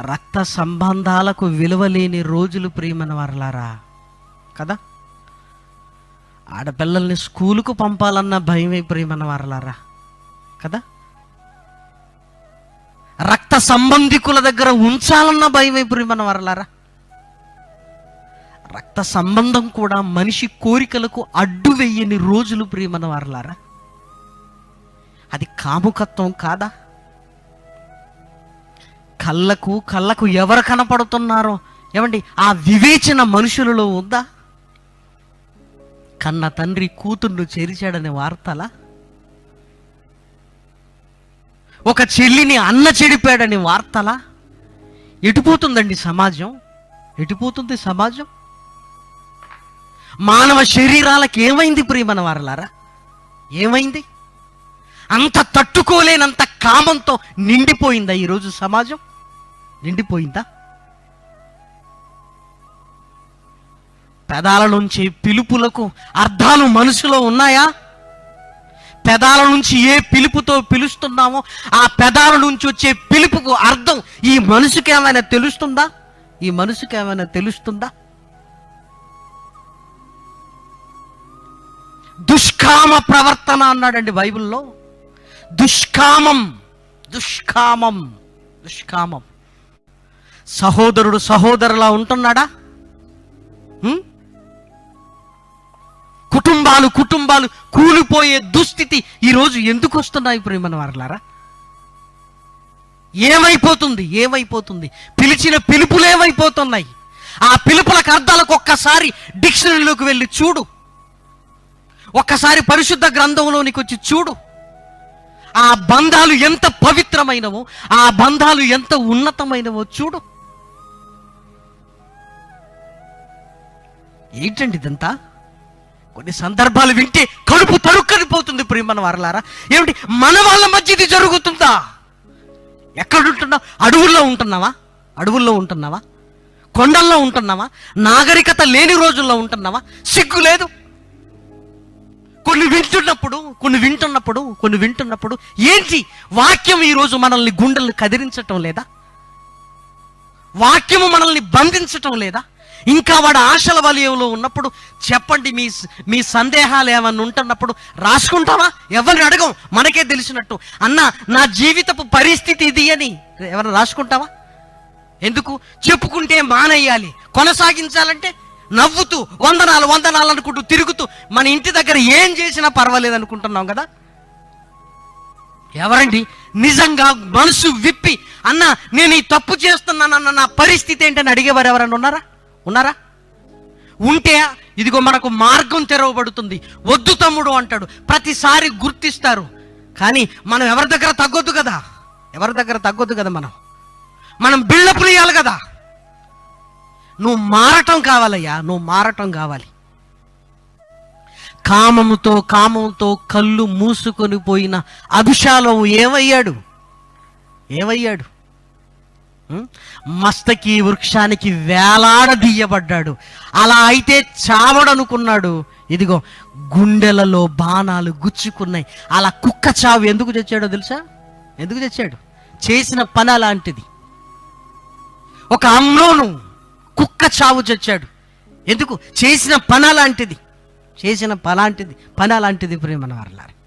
రక్త సంబంధాలకు విలువలేని రోజులు ప్రియమైన వారలారా. కదా? ఆడపిల్లల్ని స్కూలుకు పంపాలన్న భయమే ప్రియమైన వారలారా. కదా? రక్త సంబంధికుల దగ్గర ఉంచాలన్న భయమే ప్రియమైన వారలారా. రక్త సంబంధం కూడా మనిషి కోరికలకు అడ్డు వెయ్యని రోజులు ప్రియమైన వారలారా. అది కాముకత్వం కాదా? కళ్ళకు కళ్ళకు ఎవరు కనపడుతున్నారో? ఏమండి ఆ వివేచన మనుషులలో ఉందా? కన్న తండ్రి కూతుర్ను చేరిచాడనే వార్తలా? ఒక చెల్లిని అన్న చెడిపాడని వార్తలా? ఎటుపోతుందండి సమాజం? ఎటుపోతుంది సమాజం? మానవ శరీరాలకు ఏమైంది ప్రియమన వారలారా? ఏమైంది? అంత తట్టుకోలేనంత కామంతో నిండిపోయిందా ఈరోజు సమాజం? నిండిపోయిందా? పెదాల నుంచి పిలుపులకు అర్థాలు మనసులో ఉన్నాయా? పెదాల నుంచి ఏ పిలుపుతో పిలుస్తున్నామో ఆ పెదాల నుంచి వచ్చే పిలుపుకు అర్థం ఈ మనసుకి ఏమైనా తెలుస్తుందా? ఈ మనసుకి ఏమైనా తెలుస్తుందా? దుష్కామ ప్రవర్తన అన్నాడండి బైబిల్లో. దుష్కామం దుష్కామం దుష్కామం. సహోదరుడు సహోదరులా ఉంటున్నాడా? కుటుంబాలు కుటుంబాలు కూలిపోయే దుస్థితి ఈరోజు ఎందుకు వస్తున్నాయి ప్రేమన వారలారా? ఏమైపోతుంది? ఏమైపోతుంది? పిలిచిన పిలుపులు ఏమైపోతున్నాయి? ఆ పిలుపులకు అర్థాలకు ఒక్కసారి డిక్షనరీలోకి వెళ్ళి చూడు. ఒక్కసారి పరిశుద్ధ గ్రంథంలోనికి వచ్చి చూడు. ఆ బంధాలు ఎంత పవిత్రమైనవో ఆ బంధాలు ఎంత ఉన్నతమైనవో చూడు. ఏంటండి ఇదంతా? కొన్ని సందర్భాలు వింటే కడుపు తరుక్కనిపోతుంది ప్రియమన వారలారా. ఏమిటి? మన వాళ్ళ మధ్య ఇది జరుగుతుందా? ఎక్కడుంటున్నావు అడవుల్లో ఉంటున్నావా? అడవుల్లో ఉంటున్నావా? కొండల్లో ఉంటున్నావా? నాగరికత లేని రోజుల్లో ఉంటున్నావా? సిగ్గు లేదు. కొన్ని వింటున్నప్పుడు కొన్ని వింటున్నప్పుడు కొన్ని వింటున్నప్పుడు ఏంటి? వాక్యం ఈరోజు మనల్ని గుండెల్ని కదిరించటం లేదా? వాక్యము మనల్ని బంధించటం లేదా? ఇంకా వాడు ఆశల వలయంలో ఉన్నప్పుడు చెప్పండి మీ మీ సందేహాలు ఏమన్నా ఉంటున్నప్పుడు రాసుకుంటావా? ఎవరిని అడగం? మనకే తెలిసినట్టు. అన్న నా జీవితపు పరిస్థితి ఇది అని ఎవరైనా రాసుకుంటావా? ఎందుకు? చెప్పుకుంటే మానేయాలి. కొనసాగించాలంటే నవ్వుతూ వందనాలు వందనాలు అనుకుంటూ తిరుగుతూ మన ఇంటి దగ్గర ఏం చేసినా పర్వాలేదు అనుకుంటున్నాం కదా? ఎవరండి? నిజంగా మనసు విప్పి అన్న నేను ఈ తప్పు చేస్తున్నానన్న నా పరిస్థితి ఏంటని అడిగేవారు ఎవరన్నా ఉన్నారా? ఉన్నారా? ఉంటే ఇదిగో మనకు మార్గం తెరవబడుతుంది. వద్దు తమ్ముడు అంటాడు. ప్రతిసారి గుర్తిస్తారు. కానీ మనం ఎవరి దగ్గర తగ్గొద్దు కదా? ఎవరి దగ్గర తగ్గొద్దు కదా మనం? మనం బిల్డప్లు ఇవ్వాలి కదా? నువ్వు మారటం కావాలయ్యా. నువ్వు మారటం కావాలి. కామముతో కామంతో కళ్ళు మూసుకొని పోయిన అభిషాలం ఏమయ్యాడు? ఏమయ్యాడు? మస్తకి వృక్షానికి వేలాడదీయబడ్డాడు అలా అయితే చావడనుకున్నాడు. ఇదిగో గుండెలలో బాణాలు గుచ్చుకున్నాయి. అలా కుక్క చావు ఎందుకు తెచ్చాడో తెలుసా? ఎందుకు తెచ్చాడు? చేసిన పని అలాంటిది. ఒక అమ్నోను కుక్క చావు చచ్చాడు ఎందుకు? చేసిన పని అలాంటిది. చేసిన పలాంటిది పని అలాంటిది ప్రేమ వారలారు